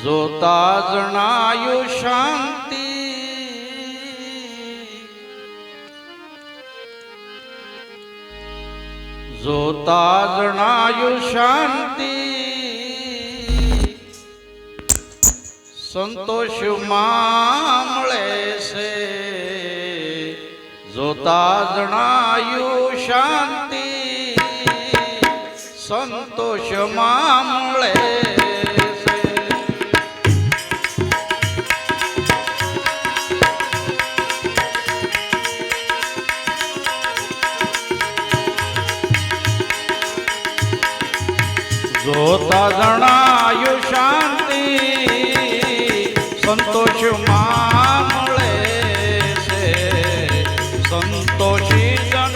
જોતા જણાયું શાંતિ. જોતા જણાયું શાંતિ. સંતોષ મળે છે. જોતા જણાયું શાંતિ. સંતોષ મળે જોતા જણાયું શાંતિ સંતોષમાં મળે છે. સંતોષી જન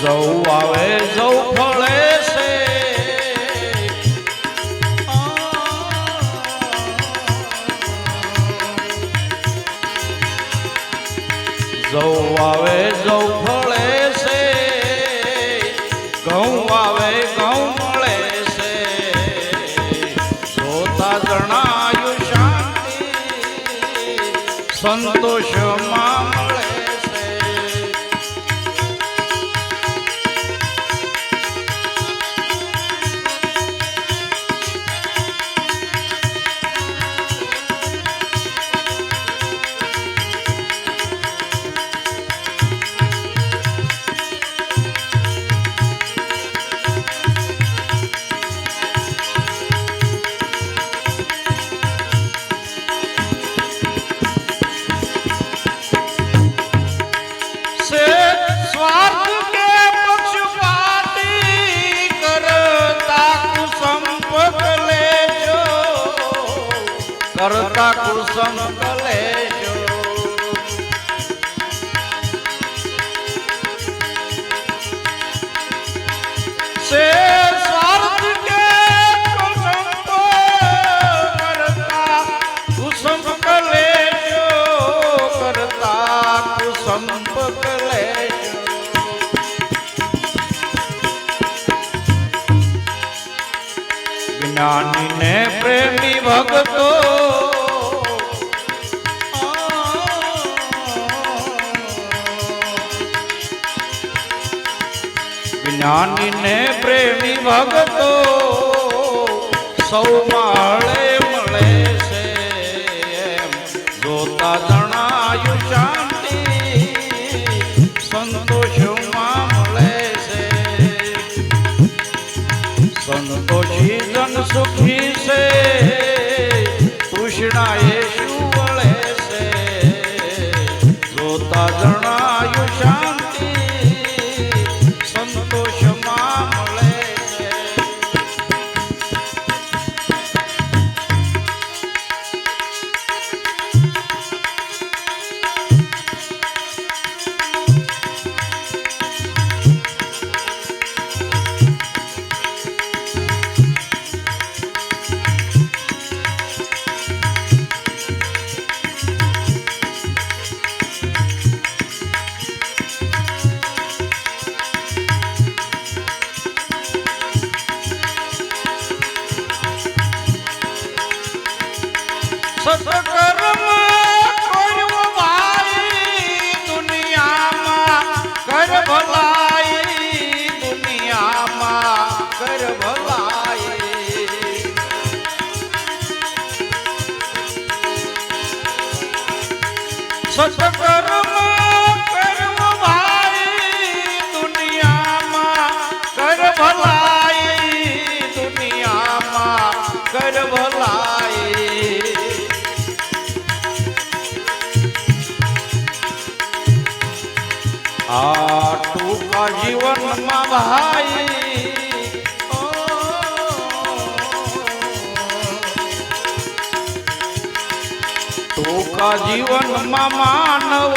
જવ આવે, જવું ફળે છે. જવું આવે, જવું ફળે છે. ઘઉં આવે, ઘઉં મળે છે. જોતા જણાયું શાંતિ સંતોષમાં કરતા કુસંગ જ્ઞાની ને પ્રેમી ભગતો સૌ મળે મળે છે. એમ જોતા જણાયું શાંતિ સંતોષમાં મળે છે. સંતોષી જન સુખી છે. તૃષ્ણા આ ટૂંકા જીવનમાં ભાઈ ટૂંકા જીવનમાં માનવ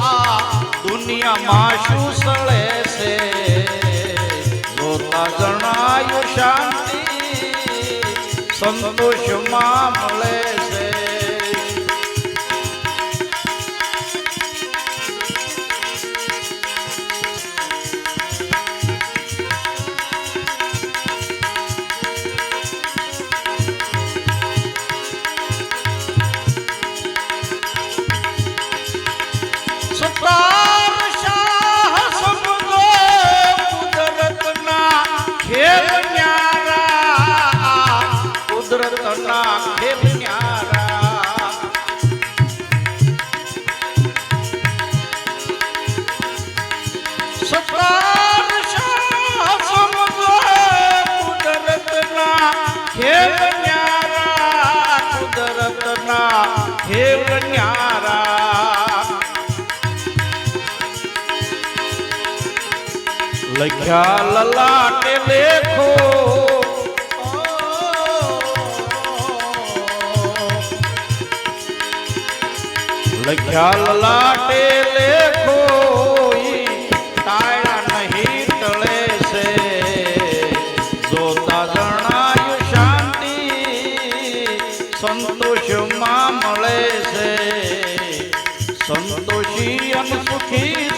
આ દુનિયામાં શું સળે છે? જોતા જણાયું શાંતિ, સંતોષમાં મળે છે કુદરતના ખેલ લખ્યા લલાટે લેખો. લખ્યા લલાટે લેખો. સંતોષી અને સુખી છે